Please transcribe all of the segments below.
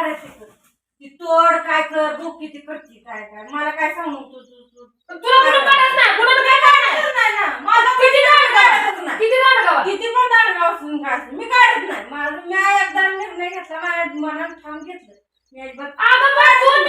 करायची ती तोड काय कर बघ किती करते काय काय. मला काय सांगू तू तू तू. तुला कुठं काय काढायचं नाही ना. माझा किती दाड गाव असून मी काढत नाही. माझं मी एकदा निर्णय घेतला. माझ्या मनात ठाम घेतलं. मी अजिबात अगं पण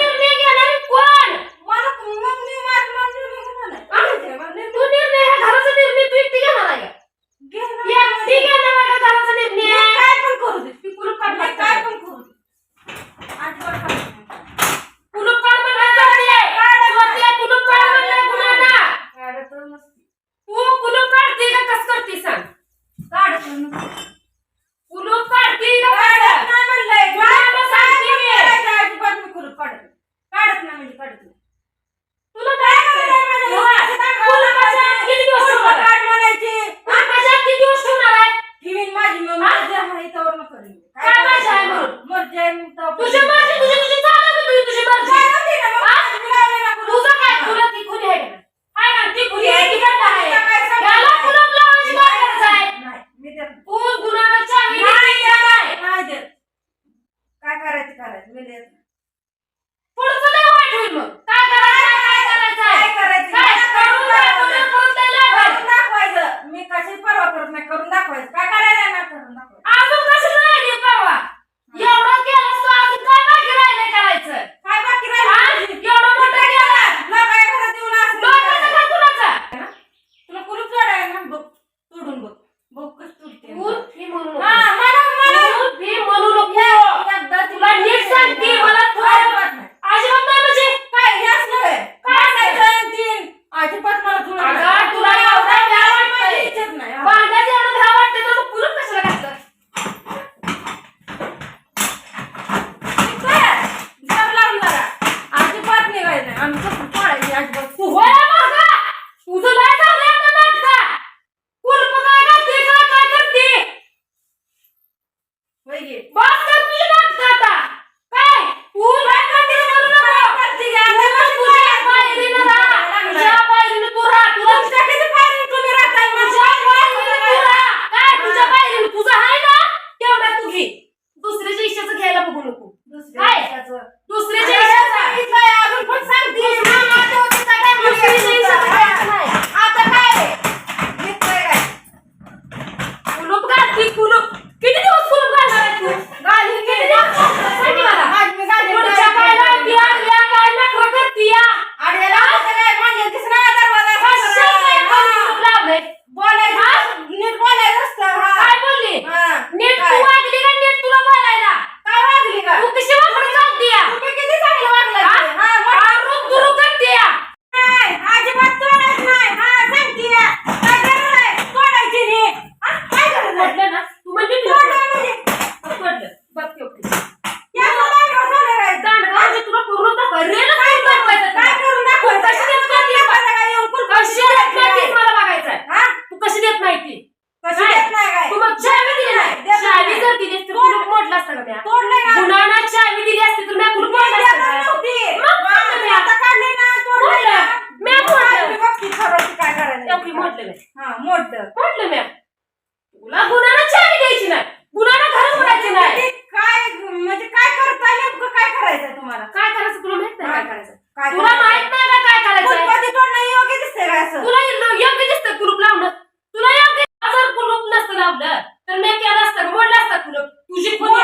पूर्ण करून दाखवा म्हटलं मॅम तुला गुणाला चावी द्यायची नाही. गुणाला घर म्हणायचे नाही. काय म्हणजे काय करताय? नेमकं काय करायचंय तुम्हाला? काय करायचं? तुला माहीत नाही काय करायचं काय तुला करायचं? माहीत नाही का काय करायचं आहे? योग्य दिसतंय का असं? तुला इल्ल- योग्य दिसतं कुलूप लावणं. तुला योग्य जर कुलूप नसतं लावलं तर मी केलं असतं मोडलं असतं कुलूप. तुझी खोली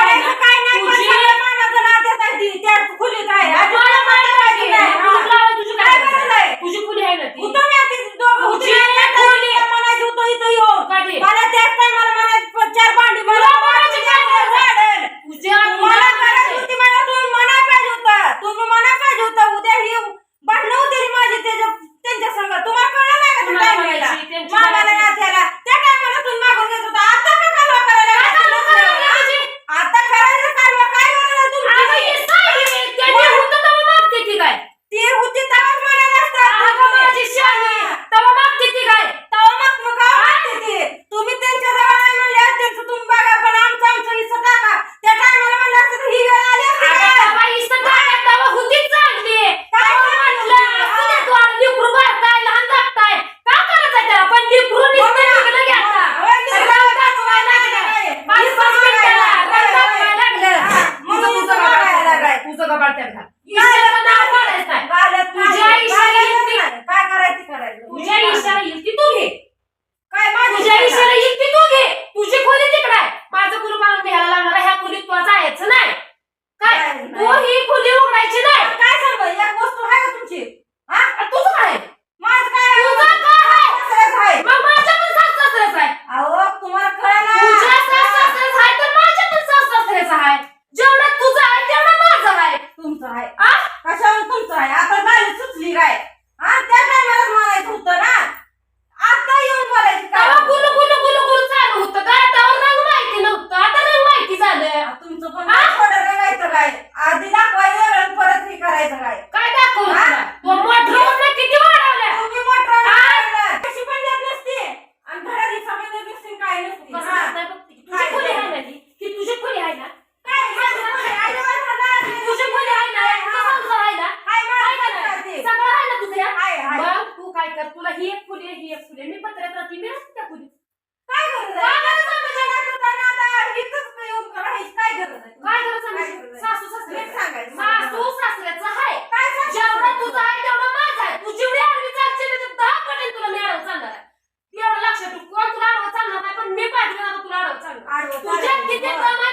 你天妈妈。